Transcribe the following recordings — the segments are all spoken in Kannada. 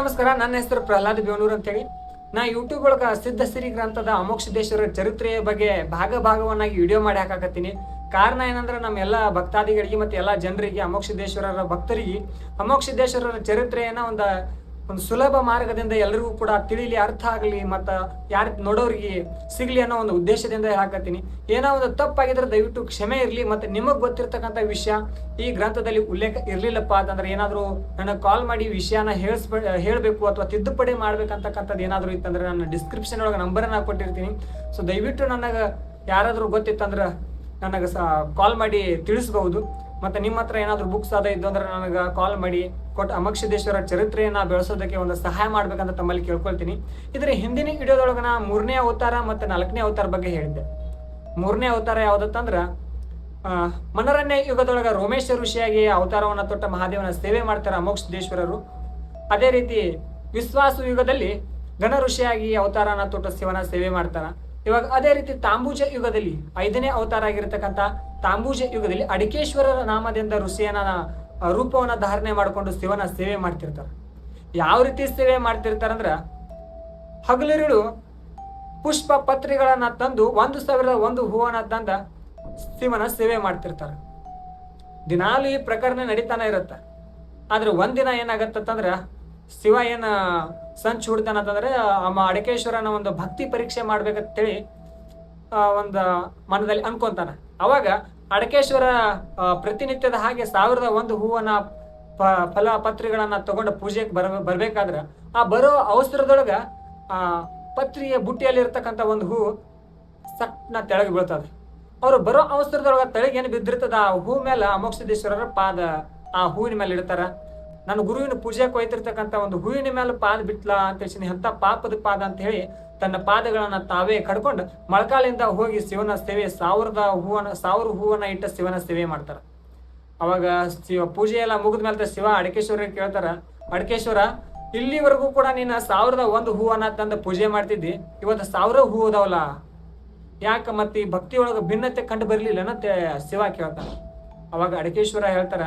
ನಮಸ್ಕಾರ. ನನ್ನ ಹೆಸರು ಪ್ರಹ್ಲಾದ್ ಬೇವನೂರ್ ಅಂತೇಳಿ. ನಾ ಯೂಟ್ಯೂಬ್ ಒಳಗ ಸಿದ್ಧ ಸಿರಿ ಗ್ರಂಥದ ಅಮೋಕ್ಷದೇಶ್ವರ ಚರಿತ್ರೆಯ ಬಗ್ಗೆ ಭಾಗ ಭಾಗವನ್ನಾಗಿ ವಿಡಿಯೋ ಮಾಡಿ ಹಾಕಾಕತ್ತೀನಿ. ಕಾರಣ ಏನಂದ್ರೆ ನಮ್ಮೆಲ್ಲ ಭಕ್ತಾದಿಗಳಿಗೆ ಮತ್ತು ಎಲ್ಲ ಜನರಿಗೆ ಅಮೋಕ್ಷದೇಶ್ವರರ ಭಕ್ತರಿಗೆ ಅಮೋಕ್ಷದೇಶ್ವರರ ಚರಿತ್ರೆಯನ್ನ ಒಂದು ಒಂದು ಸುಲಭ ಮಾರ್ಗದಿಂದ ಎಲ್ಲರಿಗೂ ಕೂಡ ತಿಳಿಲಿ, ಅರ್ಥ ಆಗಲಿ, ಮತ್ತು ಯಾರು ನೋಡೋರಿಗೆ ಸಿಗ್ಲಿ ಅನ್ನೋ ಒಂದು ಉದ್ದೇಶದಿಂದ ಹಾಕತ್ತೀನಿ. ಏನೋ ಒಂದು ತಪ್ಪಾಗಿದ್ರೆ ದಯವಿಟ್ಟು ಕ್ಷಮೆ ಇರಲಿ, ಮತ್ತು ನಿಮಗೆ ಗೊತ್ತಿರ್ತಕ್ಕಂಥ ವಿಷಯ ಈ ಗ್ರಂಥದಲ್ಲಿ ಉಲ್ಲೇಖ ಇರಲಿಲ್ಲಪ್ಪ ಅಂತಂದ್ರೆ ಏನಾದರೂ ನನಗೆ ಕಾಲ್ ಮಾಡಿ ವಿಷಯನ ಹೇಳಿಸ್ಬ, ಹೇಳಬೇಕು ಅಥವಾ ತಿದ್ದುಪಡಿ ಮಾಡ್ಬೇಕಂತಕ್ಕಂಥದ್ದು ಏನಾದರೂ ಇತ್ತಂದ್ರೆ ನನ್ನ ಡಿಸ್ಕ್ರಿಪ್ಷನ್ ಒಳಗೆ ನಂಬರನ್ನು ಕೊಟ್ಟಿರ್ತೀನಿ. ಸೊ ದಯವಿಟ್ಟು ನನಗೆ ಯಾರಾದರೂ ಗೊತ್ತಿತ್ತಂದ್ರೆ ನನಗೆ ಸಹ ಕಾಲ್ ಮಾಡಿ ತಿಳಿಸ್ಬಹುದು ಮತ್ತು ನಿಮ್ಮ ಹತ್ರ ಏನಾದರೂ ಬುಕ್ಸ್ ಅದ ಇದ್ದು ಅಂದ್ರೆ ನನಗೆ ಕಾಲ್ ಮಾಡಿ. ಕೊಟ್ಟು ಅಮಕ್ಷದೇಶ್ವರ ಚರಿತ್ರೆಯನ್ನ ಬೆಳೆಸೋದಕ್ಕೆ ಒಂದು ಸಹಾಯ ಮಾಡ್ಬೇಕಂತ ತಮ್ಮಲ್ಲಿ ಕೇಳ್ಕೊಳ್ತೀನಿ. ಇದರ ಹಿಂದಿನ ವಿಡಿಯೋದೊಳಗೆ ನಾ ಮೂರನೇ ಅವತಾರ ಮತ್ತು ನಾಲ್ಕನೇ ಅವತಾರ ಬಗ್ಗೆ ಹೇಳಿದ್ದೆ. ಮೂರನೇ ಅವತಾರ ಯಾವುದತ್ತಂದ್ರೆ ಮನರಣ್ಯ ಯುಗದೊಳಗೆ ರೋಮೇಶ್ವರ ಋಷಿಯಾಗಿ ಅವತಾರವನ್ನು ತೊಟ್ಟ ಮಹಾದೇವನ ಸೇವೆ ಮಾಡ್ತಾರೆ ಅಮೋಕ್ಷದೇಶ್ವರರು. ಅದೇ ರೀತಿ ವಿಶ್ವಾಸ ಯುಗದಲ್ಲಿ ಗಣ ಋಷಿಯಾಗಿ ಅವತಾರನ ತೊಟ್ಟ ಶಿವನ ಸೇವೆ ಮಾಡ್ತಾರ. ಇವಾಗ ಅದೇ ರೀತಿ ತಾಂಬೂಜ ಯುಗದಲ್ಲಿ ಐದನೇ ಅವತಾರ ಆಗಿರತಕ್ಕಂಥ ತಾಂಬೂಜ ಯುಗದಲ್ಲಿ ಅಡಿಕೇಶ್ವರರ ನಾಮದಿಂದ ಋಷಿಯನ ರೂಪವನ್ನು ಧಾರಣೆ ಮಾಡಿಕೊಂಡು ಶಿವನ ಸೇವೆ ಮಾಡ್ತಿರ್ತಾರೆ. ಯಾವ ರೀತಿ ಸೇವೆ ಮಾಡ್ತಿರ್ತಾರೆ ಅಂದ್ರೆ ಹಗಲಿರುಳು ಪುಷ್ಪ ಪತ್ರಿಗಳನ್ನ ತಂದು ಒಂದು ಸಾವಿರದ ಒಂದು ಹೂವನ್ನ ತಂದ ಶಿವನ ಸೇವೆ ಮಾಡ್ತಿರ್ತಾರೆ. ದಿನಾಲು ಈ ಪ್ರಕರಣ ನಡೀತಾನೆ ಇರುತ್ತೆ. ಆದ್ರೆ ಒಂದಿನ ಏನಾಗತ್ತಂದ್ರ ಶಿವ ಏನ ಸಂಚು ಹುಡ್ತಾನಂತಂದ್ರೆ ಅಮ್ಮ ಅಡಕೇಶ್ವರನ ಒಂದು ಭಕ್ತಿ ಪರೀಕ್ಷೆ ಮಾಡ್ಬೇಕಂತೇಳಿ ಒಂದು ಮನದಲ್ಲಿ ಅನ್ಕೊಂತಾನ. ಅವಾಗ ಅಡಕೇಶ್ವರ ಪ್ರತಿನಿತ್ಯದ ಹಾಗೆ ಸಾವಿರದ ಒಂದು ಹೂವನ್ನ ಪ- ಫಲ ಪತ್ರಿಗಳನ್ನ ತಗೊಂಡು ಪೂಜೆಗೆ ಬರ, ಬರ್ಬೇಕಾದ್ರೆ, ಆ ಬರೋ ಅವಸರದೊಳಗ, ಆ, ಪತ್ರಿಯ ಬುಟ್ಟಿಯಲ್ಲಿ ಇರ್ತಕ್ಕಂಥ ಒಂದು ಹೂ ಸಟ್ನ ತೆಳಗೆ ಬೀಳ್ತದೆ. ಅವರು ಬರೋ ಅವಸರದೊಳಗ ತೆಳಗೆ ಏನು ಬಿದ್ದಿರ್ತದ? ಆ ಹೂ ಮೇಲೆ ಅಮೋಕ್ಷದೇಶ್ವರರ ಪಾದ ಆ ಹೂವಿನ ಮೇಲೆ ಇಡ್ತಾರ. ನನ್ನ ಗುರುವಿನ ಪೂಜೆಗೆ ಒಯ್ತಿರ್ತಕ್ಕಂಥ ಒಂದು ಹೂವಿನ ಮೇಲೆ ಪಾದ ಬಿಟ್ಲಾ ಅಂತ ಹೇಳಿ ಎಂಥ ಪಾಪದ ಪಾದ ಅಂತ ಹೇಳಿ ತನ್ನ ಪಾದಗಳನ್ನು ತಾವೇ ಕಡ್ಕೊಂಡು ಮೊಳಕಾಲಿಂದ ಹೋಗಿ ಶಿವನ ಸೇವೆ, ಸಾವಿರದ ಹೂವನ, ಸಾವಿರ ಹೂವನ್ನ ಇಟ್ಟ ಶಿವನ ಸೇವೆ ಮಾಡ್ತಾರೆ. ಅವಾಗ ಶಿವ ಪೂಜೆ ಎಲ್ಲ ಮುಗಿದ ಮೇಲೆ ಶಿವ ಅಡಕೇಶ್ವರ ಕೇಳ್ತಾರ, ಅಡಕೇಶ್ವರ, ಇಲ್ಲಿವರೆಗೂ ಕೂಡ ನೀನು ಸಾವಿರದ ಒಂದು ಹೂವನ್ನ ತಂದು ಪೂಜೆ ಮಾಡ್ತಿದ್ದಿ? ಇವತ್ತು ಸಾವಿರ ಹೂ ಅದಾವಲ್ಲ, ಯಾಕ ಮತ್ತೆ ಈ ಭಕ್ತಿ ಒಳಗೆ ಭಿನ್ನತೆ ಕಂಡು ಬರಲಿಲ್ಲ? ಶಿವ ಕೇಳ್ತಾನೆ. ಅವಾಗ ಅಡಕೇಶ್ವರ ಹೇಳ್ತಾರ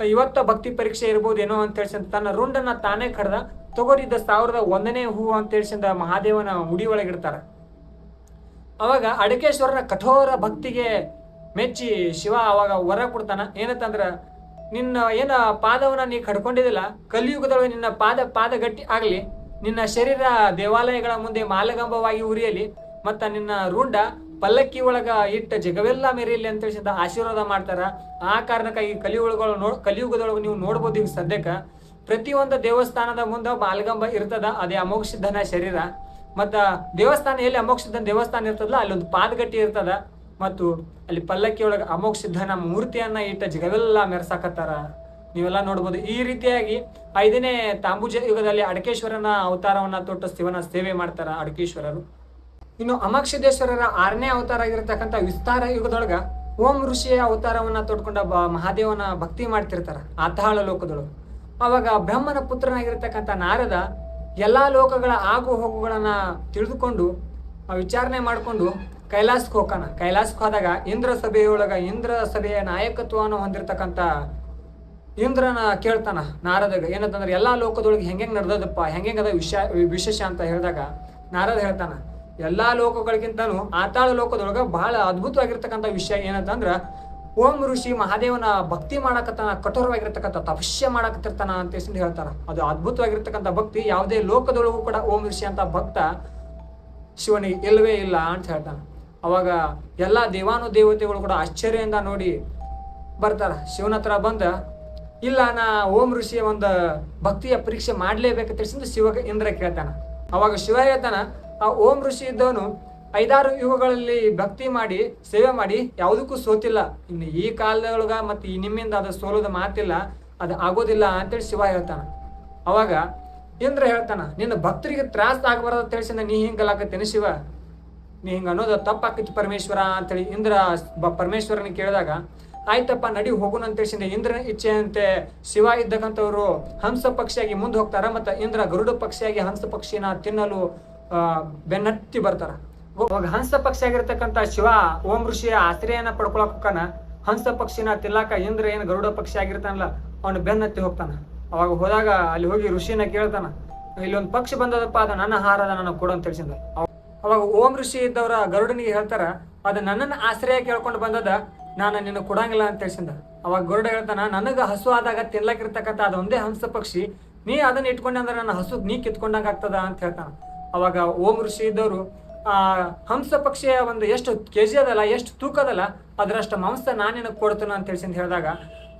ಇವತ್ತ ಭಕ್ತಿ ಪರೀಕ್ಷೆ ಇರ್ಬೋದೇನೋ ಅಂತ ಹೇಳಿ ತನ್ನ ರುಂಡನ್ನ ತಾನೇ ಕಡ್ದ ತಗೋರಿದ್ದ ಸಾವಿರದ ಒಂದನೇ ಅಂತ ಹೇಳ್ಸಂದ ಮಹಾದೇವನ ಮುಡಿ ಒಳಗಿಡ್ತಾರ ಅವಾಗ ಅಡಕೇಶ್ವರನ ಕಠೋರ ಭಕ್ತಿಗೆ ಮೆಚ್ಚಿ ಶಿವ ಅವಾಗ ವರ ಕೊಡ್ತಾನ. ಏನಂತಂದ್ರ, ನಿನ್ನ ಏನ ಪಾದವನ್ನ ನೀ ಕಡ್ಕೊಂಡಿದಿಲ್ಲ ಕಲಿಯುಗದೊಳಗೆ ನಿನ್ನ ಪಾದ ಪಾದ ಗಟ್ಟಿ ಆಗ್ಲಿ, ನಿನ್ನ ಶರೀರ ದೇವಾಲಯಗಳ ಮುಂದೆ ಮಾಲಗಂಬವಾಗಿ ಉರಿಯಲಿ, ಮತ್ತ ನಿನ್ನ ರುಂಡ ಪಲ್ಲಕ್ಕಿ ಒಳಗ ಇಟ್ಟ ಜಗವೆಲ್ಲ ಮೆರೆಯಲಿ ಅಂತ ಹೇಳಿದ ಆಶೀರ್ವಾದ ಮಾಡ್ತಾರ. ಆ ಕಾರಣಕ್ಕಾಗಿ ಕಲಿಯುಗಗಳು ನೋಡ್ ಕಲಿಯುಗದೊಳಗೆ ನೀವು ನೋಡ್ಬೋದು ಈಗ ಸದ್ಯಕ್ಕೆ. ಪ್ರತಿಯೊಂದು ದೇವಸ್ಥಾನದ ಮುಂದೆ ಬಾಲ್ಗಂಬ ಇರ್ತದ, ಅದೇ ಅಮೋಕ್ಷಿದ್ದನ ಶರೀರ. ಮತ್ತು ದೇವಸ್ಥಾನ ಎಲ್ಲಿ ಅಮೋಕ್ಷಿದ್ದನ ದೇವಸ್ಥಾನ ಇರ್ತದಲ್ಲ ಅಲ್ಲೊಂದು ಪಾದಗಟ್ಟಿ ಇರ್ತದ. ಮತ್ತು ಅಲ್ಲಿ ಪಲ್ಲಕ್ಕಿ ಒಳಗೆ ಅಮೋಕ್ಷಿದ್ದನ ಮೂರ್ತಿಯನ್ನ ಇಟ್ಟ ಜಗವೆಲ್ಲ ಮೆರೆಸಾಕತ್ತಾರ. ನೀವೆಲ್ಲ ನೋಡ್ಬೋದು. ಈ ರೀತಿಯಾಗಿ ಐದನೇ ತಾಂಬೂಜ ಯುಗದಲ್ಲಿ ಅಡಕೇಶ್ವರನ ಅವತಾರವನ್ನ ತೊಟ್ಟು ಶಿವನ ಸೇವೆ ಮಾಡ್ತಾರ ಅಡಕೇಶ್ವರರು. ಇನ್ನು ಅಮಕ್ಷದೇಶ್ವರರ ಆರನೇ ಅವತಾರ ಆಗಿರತಕ್ಕಂಥ ವಿಸ್ತಾರ ಯುಗದೊಳಗ ಓಂ ಋಷಿಯ ಅವತಾರವನ್ನ ತೊಡ್ಕೊಂಡ ಬ ಮಹಾದೇವನ ಭಕ್ತಿ ಮಾಡ್ತಿರ್ತಾರ ಆತಾಳ ಲೋಕದೊಳಗೆ. ಅವಾಗ ಬ್ರಹ್ಮನ ಪುತ್ರನಾಗಿರ್ತಕ್ಕಂಥ ನಾರದ ಎಲ್ಲಾ ಲೋಕಗಳ ಆಗು ಹೋಗುಗಳನ್ನ ತಿಳಿದುಕೊಂಡು ವಿಚಾರಣೆ ಮಾಡಿಕೊಂಡು ಕೈಲಾಸಕ್ಕೆ ಹೋಗೋಣ ಕೈಲಾಸಕ್ಕೆ ಹೋದಾಗ ಇಂದ್ರ ಸಭೆಯೊಳಗ ಇಂದ್ರ ಸಭೆಯ ನಾಯಕತ್ವವನ್ನು ಹೊಂದಿರತಕ್ಕಂಥ ಇಂದ್ರನ ಕೇಳ್ತಾನ ನಾರದಾಗ. ಏನಂತಂದ್ರೆ ಎಲ್ಲಾ ಲೋಕದೊಳಗೆ ಹೆಂಗೆ ನಡೆದದಪ್ಪ ಹೆಂಗೆ ಅದ ವಿಶ ವಿಶೇಷ ಅಂತ ಹೇಳಿದಾಗ ನಾರದ ಹೇಳ್ತಾನ ಎಲ್ಲಾ ಲೋಕಗಳಿಗಿಂತನೂ ಆತಾಳ ಲೋಕದೊಳಗ ಬಹಳ ಅದ್ಭುತವಾಗಿರ್ತಕ್ಕಂಥ ವಿಷಯ ಏನಂತಂದ್ರೆ, ಓಂ ಋಷಿ ಮಹಾದೇವನ ಭಕ್ತಿ ಮಾಡಕತ್ತಾನ ಕಠೋರವಾಗಿರ್ತಕ್ಕಂಥ ತಪಸ್ಯ ಮಾಡಕತ್ತಿರ್ತಾನ ಅಂತ ಹೇಳಿ ಹೇಳ್ತಾರ. ಅದು ಅದ್ಭುತವಾಗಿರ್ತಕ್ಕಂಥ ಭಕ್ತಿ, ಯಾವುದೇ ಲೋಕದೊಳಗೂ ಕೂಡ ಓಂ ಋಷಿ ಅಂತ ಭಕ್ತ ಶಿವನಿಗೆ ಇಲ್ಲವೇ ಇಲ್ಲ ಅಂತ ಹೇಳ್ತಾನೆ. ಅವಾಗ ಎಲ್ಲ ದೇವಾನು ದೇವತೆಗಳು ಕೂಡ ಆಶ್ಚರ್ಯದಿಂದ ನೋಡಿ ಬರ್ತಾರ. ಶಿವನ ಹತ್ರ ಬಂದ, ಇಲ್ಲ ನಾ ಓಂ ಋಷಿಯ ಒಂದು ಭಕ್ತಿಯ ಪರೀಕ್ಷೆ ಮಾಡ್ಲೇಬೇಕಂತ ತಿಳಿಸಿದ ಶಿವ ಇಂದ್ರ ಕೇಳ್ತಾನ. ಅವಾಗ ಶಿವ ಹೇಳ್ತಾನ ಆ ಓಂ ಋಷಿ ಇದ್ದವನು ಐದಾರು ಯುಗಗಳಲ್ಲಿ ಭಕ್ತಿ ಮಾಡಿ, ಸೇವೆ ಮಾಡಿ ಯಾವುದಕ್ಕೂ ಸೋತಿಲ್ಲ. ಇನ್ನು ಈ ಕಾಲದೊಳಗ ಮತ್ತೆ ಈ ನಿಮ್ಮಿಂದ ಅದು ಸೋಲೋದು ಮಾತಿಲ್ಲ, ಅದು ಆಗೋದಿಲ್ಲ ಅಂತೇಳಿ ಶಿವ ಹೇಳ್ತಾನೆ. ಅವಾಗ ಇಂದ್ರ ಹೇಳ್ತಾನ, ನಿನ್ನ ಭಕ್ತರಿಗೆ ತ್ರಾಸ ಆಗಬಾರ್ದು ಅಂತ ತಿಳಿಸಿದ ನೀ ಹಿಂಗಲಾಕತ್ತೇನೆ ಶಿವ? ನೀ ಹಿಂಗೆ ಅನ್ನೋದು ತಪ್ಪಾಕೈತಿ ಪರಮೇಶ್ವರ ಅಂತೇಳಿ ಇಂದ್ರ ಪರಮೇಶ್ವರನ ಕೇಳಿದಾಗ, ಆಯ್ತಪ್ಪ, ನಡಿ ಹೋಗೋಣ ಅಂತ ತಿಳಿಸಿದ ಇಂದ್ರನ ಇಚ್ಛೆಯಂತೆ ಶಿವ ಇದ್ದಕ್ಕಂಥವ್ರು ಹಂಸ ಪಕ್ಷಿಯಾಗಿ ಮುಂದೆ ಹೋಗ್ತಾರ, ಮತ್ತು ಇಂದ್ರ ಗರುಡ ಪಕ್ಷಿಯಾಗಿ ಹಂಸ ಪಕ್ಷಿನ ತಿನ್ನಲು ಬೆನ್ನತ್ತಿ ಬರ್ತಾರ. ಅವಾಗ ಹಂಸ ಪಕ್ಷಿ ಆಗಿರ್ತಕ್ಕಂಥ ಶಿವ ಓಂ ಋಷಿಯ ಆಶ್ರಯನ ಪಡ್ಕೊಳಕ್ ಹಂಸ ಪಕ್ಷಿನ ತಿಲ್ಲಾಕ ಇಂದ್ರ ಏನು ಗರುಡ ಪಕ್ಷಿ ಆಗಿರ್ತಾನಲ್ಲ, ಅವನು ಬೆನ್ನತ್ತಿ ಹೋಗ್ತಾನ. ಅವಾಗ ಹೋದಾಗ ಅಲ್ಲಿ ಹೋಗಿ ಋಷಿನ ಕೇಳ್ತಾನ, ಇಲ್ಲೊಂದು ಪಕ್ಷಿ ಬಂದದಪ್ಪ, ಅದು ನನ್ನ ಆಹಾರ ನನ್ನ ಕೊಡು ಅಂತ ತಿಳಿಸಿದ ಅವಾಗ ಓಂ ಋಷಿ ಇದ್ದವರ ಗರುಡನಿಗೆ ಹೇಳ್ತಾರ, ಅದು ನನ್ನನ್ನು ಆಶ್ರಯ ಕೇಳ್ಕೊಂಡು ಬಂದದ, ನಾನು ನಿನ್ನ ಕೊಡಂಗಿಲ್ಲ ಅಂತ ತಿಳಿಸಿದ ಅವಾಗ ಗರುಡ ಹೇಳ್ತಾನ, ನನಗೆ ಹಸು ಆದಾಗ ತಿನ್ಲಕ್ಕಿರ್ತಕ್ಕಂಥ ಒಂದೇ ಹಂಸ ಪಕ್ಷಿ, ನೀ ಅದನ್ನ ಇಟ್ಕೊಂಡೆ ಅಂದ್ರೆ ನನ್ನ ಹಸು ನೀ ಕಿತ್ಕೊಂಡಂಗೆ ಆಗ್ತದ ಅಂತ ಹೇಳ್ತಾನ. ಅವಾಗ ಓಂ ಋಷಿ ಇದ್ದವರು ಆ ಹಂಸ ಪಕ್ಷಿಯ ಒಂದು ಎಷ್ಟು ಕೆ ಜಿ ಅದಲ್ಲ ಎಷ್ಟು ತೂಕದಲ್ಲ ಅದರಷ್ಟು ಮಾಂಸ ನಾನೇನ ಕೊಡ್ತಾನ ಅಂತ ಹೇಳಿ ಹೇಳಿದಾಗ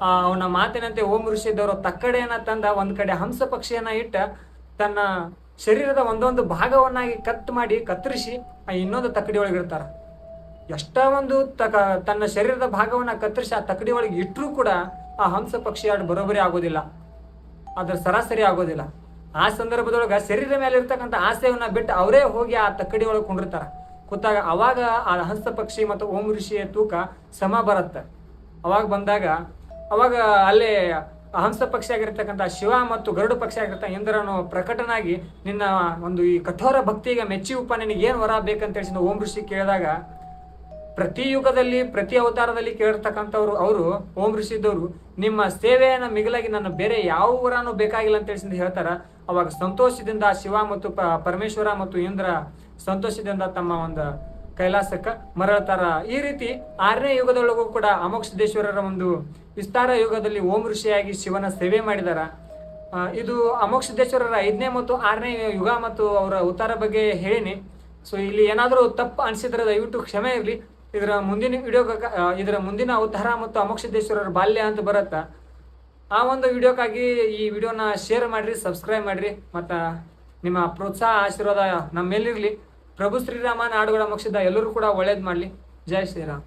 ಆ, ಅವನ ಮಾತಿನಂತೆ ಓಂ ಋಷಿ ಇದ್ದವರು ತಕ್ಕಡೆಯನ್ನ ತಂದ ಒಂದ್ ಕಡೆ ಹಂಸ ಪಕ್ಷಿಯನ್ನ ಇಟ್ಟ ತನ್ನ ಶರೀರದ ಒಂದೊಂದು ಭಾಗವನ್ನಾಗಿ ಕಟ್ ಮಾಡಿ ಕತ್ತರಿಸಿ ಆ ಇನ್ನೊಂದು ತಕ್ಕಡಿ ಒಳಗೆ ಇಡ್ತಾರ. ಎಷ್ಟ ಒಂದು ತಕ ತನ್ನ ಶರೀರದ ಭಾಗವನ್ನ ಕತ್ತರಿಸಿ ಆ ತಕ್ಕಡಿ ಒಳಗೆ ಇಟ್ಟರೂ ಕೂಡ ಆ ಹಂಸ ಪಕ್ಷಿ ಆಡ್ ಬರೋಬರಿ ಆಗೋದಿಲ್ಲ. ಅದ್ರ ಸರಾಸರಿ ಆಗೋದಿಲ್ಲ. ಆ ಸಂದರ್ಭದೊಳಗೆ ಶರೀರ ಮೇಲೆ ಇರ್ತಕ್ಕಂಥ ಆಸೆಯನ್ನ ಬಿಟ್ಟು ಅವರೇ ಹೋಗಿ ಆ ತಕ್ಕಡಿ ಒಳಗೆ ಕುಂಡಿರ್ತಾರ. ಕೂತಾಗ ಅವಾಗ ಆ ಹಂಸ ಪಕ್ಷಿ ಮತ್ತು ಓಂ ಋಷಿಯ ತೂಕ ಸಮ ಬರುತ್ತೆ. ಅವಾಗ ಬಂದಾಗ ಅವಾಗ ಅಲ್ಲೇ ಹಂಸ ಪಕ್ಷಿ ಆಗಿರ್ತಕ್ಕಂಥ ಶಿವ ಮತ್ತು ಗರುಡು ಪಕ್ಷಿ ಆಗಿರ್ತ ಇಂದ್ರನು ಪ್ರಕಟನಾಗಿ ನಿನ್ನ ಒಂದು ಈ ಕಠೋರ ಭಕ್ತಿಗೆ ಮೆಚ್ಚಿ ಉಪ ನಿನಗೆ ಏನು ವರ ಬೇಕಂತ ಹೇಳಿ ಓಂ ಋಷಿ ಕೇಳಿದಾಗ ಪ್ರತಿ ಯುಗದಲ್ಲಿ, ಪ್ರತಿ ಅವತಾರದಲ್ಲಿ ಕೇಳಿರ್ತಕ್ಕಂಥವ್ರು, ಅವರು ಓಂ ಋಷಿ ಇದ್ದವರು ನಿಮ್ಮ ಸೇವೆಯನ್ನು ಮಿಗಿಲಾಗಿ ನನ್ನ ಬೇರೆ ಯಾವ ಊರನೂ ಬೇಕಾಗಿಲ್ಲ ಅಂತ ಹೇಳಿ ಹೇಳ್ತಾರ. ಅವಾಗ ಸಂತೋಷದಿಂದ ಶಿವ ಮತ್ತು ಪರಮೇಶ್ವರ ಮತ್ತು ಇಂದ್ರ ಸಂತೋಷದಿಂದ ತಮ್ಮ ಒಂದು ಕೈಲಾಸಕ್ಕೆ ಮರಳ್ತಾರ. ಈ ರೀತಿ ಆರನೇ ಯುಗದೊಳಗೂ ಕೂಡ ಅಮೋಕ್ಷದೇಶ್ವರರ ಒಂದು ವಿಸ್ತಾರ ಯುಗದಲ್ಲಿ ಓಂ ಋಷಿಯಾಗಿ ಶಿವನ ಸೇವೆ ಮಾಡಿದಾರ. ಇದು ಅಮೋಕ್ಷದೇಶ್ವರರ ಐದನೇ ಮತ್ತು ಆರನೇ ಯುಗ ಮತ್ತು ಅವರ ಉತ್ತರ ಬಗ್ಗೆ ಹೇಳಿನಿ. ಸೊ ಇಲ್ಲಿ ಏನಾದರೂ ತಪ್ಪು ಅನಿಸಿದ್ರೆ ದಯವಿಟ್ಟು ಕ್ಷಮೆ ಇರಲಿ. ಇದರ ಮುಂದಿನ ವಿಡಿಯೋ ಇದರ ಮುಂದಿನ ಅವತಾರ ಮತ್ತು ಅಮೋಕ್ಷದೇಶ್ವರರ ಬಾಲ್ಯ ಅಂತ ಬರುತ್ತಾ? ಆ ಒಂದು ವಿಡಿಯೋಕ್ಕಾಗಿ ಈ ವಿಡಿಯೋನ ಶೇರ್ ಮಾಡಿರಿ ಸಬ್ಸ್ಕ್ರೈಬ್ ಮಾಡಿರಿ, ಮತ್ತು ನಿಮ್ಮ ಪ್ರೋತ್ಸಾಹ, ಆಶೀರ್ವಾದ ನಮ್ಮ ಮೇಲಿರಲಿ ಪ್ರಭು ಶ್ರೀರಾಮನ ಹಾಡುಗಳ ಮೋಕ್ಷದ ಎಲ್ಲರೂ ಕೂಡ ಒಳ್ಳೇದು ಮಾಡಲಿ. ಜೈ ಶ್ರೀರಾಮ್.